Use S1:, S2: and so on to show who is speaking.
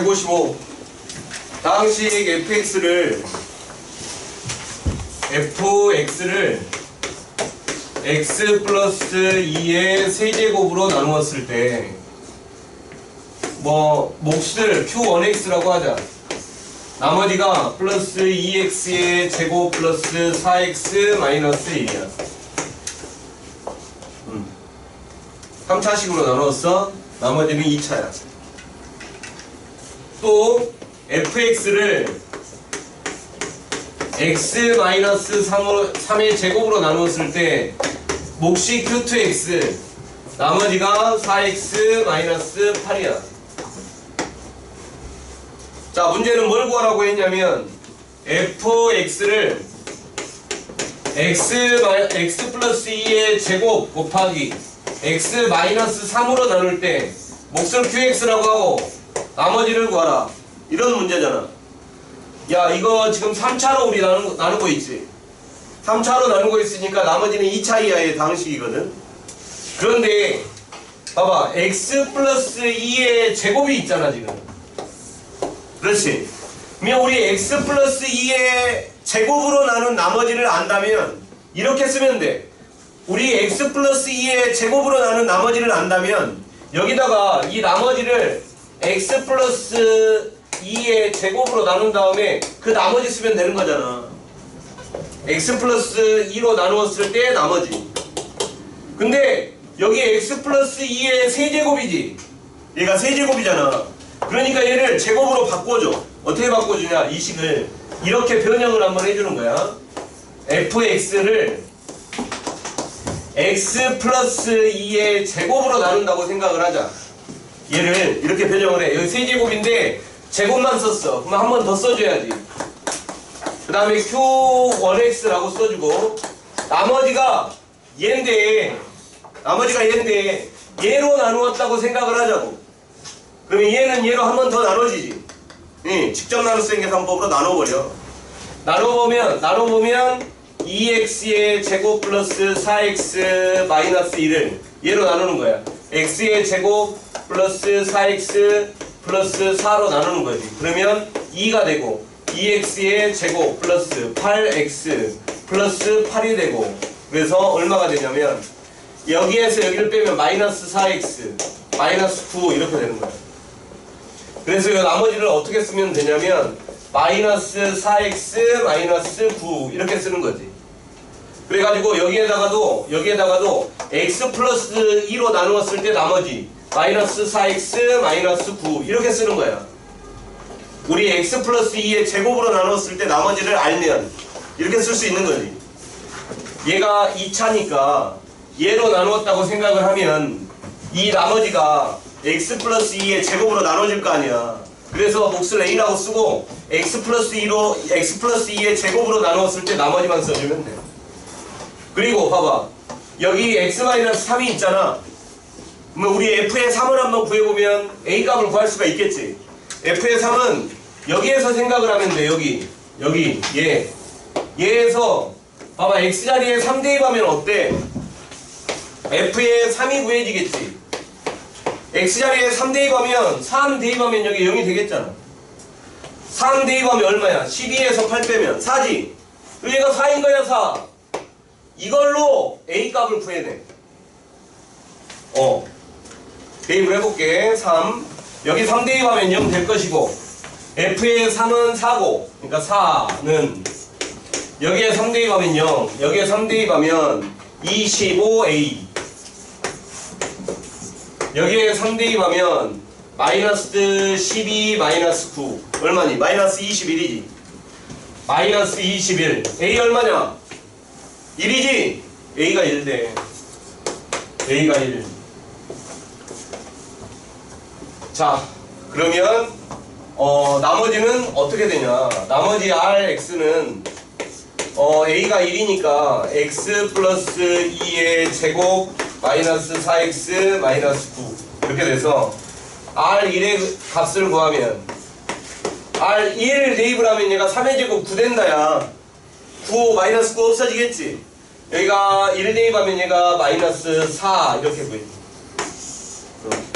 S1: 155 당식 fx를 fx를 x 플러스 2의 세제곱으로 나누었을 때 뭐 몫을 q1x라고 하자. 나머지가 플러스 2x의 제곱 플러스 4x 마이너스 1이야. 음. 3차식으로 나눴어 나머지는 2차야 또 fx를 x-3의 제곱으로 나누었을 때 몫이 q2x 나머지가 4x-8이야. 자 문제는 뭘 구하라고 했냐면 fx를 x, x 플러스 2의 제곱 곱하기 x 마이너스 3으로 나눌 때 몫을 qx라고 하고 나머지를 구하라. 이런 문제잖아. 야 이거 지금 3차로 우리 나누, 나누고 있지? 3차로 나누고 있으니까 나머지는 2차 이하의 방식이거든. 그런데 봐봐. x 플러스 2의 제곱이 있잖아 지금. 그렇지? 그러면 우리 x 플러스 2의 제곱으로 나눈 나머지를 안다면 이렇게 쓰면 돼. 우리 x 플러스 2의 제곱으로 나눈 나머지를 안다면 여기다가 이 나머지를 x 플러스 2의 제곱으로 나눈 다음에 그 나머지 쓰면 되는 거잖아. X 플러스 2로 나누었을 때 나머지. 근데 여기 x 플러스 2의 세제곱이지. 얘가 세제곱이잖아. 그러니까 얘를 제곱으로 바꿔줘. 어떻게 바꿔주냐? 이 식을. 이렇게 변형을 한번 해주는 거야. Fx를 x 플러스 2의 제곱으로 나눈다고 생각을 하자 얘를 이렇게 변형을 해. 여기 세제곱인데 제곱만 썼어. 그럼 한 번 더 써줘야지. 그 다음에 q1x라고 써주고. 나머지가 얘인데 나머지가 얘인데 얘로 나누었다고 생각을 하자고. 그러면 얘는 얘로 한 번 더 나눠지지. 예, 직접 있는 계산법으로 나눠버려. 나눠보면 나눠보면 2x의 제곱 플러스 4x 마이너스 1을 얘로 나누는 거야. X의 제곱 플러스 4x 플러스 4로 나누는 거지. 그러면 2가 되고 2x의 제곱 플러스 8x 플러스 8이 되고 그래서 얼마가 되냐면 여기에서 여기를 빼면 마이너스 4x 마이너스 9 이렇게 되는 거야. 그래서 이 나머지를 어떻게 쓰면 되냐면 마이너스 4x 마이너스 9 이렇게 쓰는 거지. 그래가지고 여기에다가도 여기에다가도 x 플러스 2로 나누었을 때 나머지 마이너스 4x 마이너스 9 이렇게 쓰는 거야 우리 x 플러스 2의 제곱으로 나눴을 때 나머지를 알면 이렇게 쓸 수 있는 거지. 얘가 2차니까 얘로 나누었다고 생각을 하면 이 나머지가 x 플러스 2의 제곱으로 나눠질 거 아니야. 그래서 몫을 a라고 쓰고 x 플러스 2로 x 플러스 2의 제곱으로 나누었을 때 나머지만 써주면 돼. 그리고 봐봐. 여기 x-3이 있잖아 그러면 우리 f의 3을 한번 구해보면 a 값을 구할 수가 있겠지. F의 3은 여기에서 생각을 하면 돼 여기. 여기 얘. 얘에서 봐봐 x자리에 3 대입하면 어때? F의 3이 구해지겠지. X자리에 3 대입하면 3 대입하면 여기 0이 되겠잖아. 3 대입하면 얼마야? 12에서 8 빼면 4지. 얘가 4인 거야 4 이걸로 a 값을 구해내 어 대입을 해볼게. 3 여기 3 대입하면 0 될 것이고 f의 3은 4고 그러니까 4는. 여기에 3 대입하면 0 여기에 3 대입하면 25a 여기에 3 대입하면 마이너스 12 마이너스 9 얼마니? 마이너스 21이지. 마이너스 21 a 얼마냐? 1이지? a가 1대 a가 1 자, 그러면 어, 나머지는 어떻게 되냐? 나머지 rx는 어, a가 1이니까 x 플러스 2의 제곱 마이너스 4x 마이너스 9 이렇게 돼서 r1의 값을 구하면 r1 대입을 하면 얘가 3의 제곱 9 된다야 9 마이너스 9 없어지겠지? 여기가 1 대입하면 얘가 마이너스 4 이렇게 보이지 어.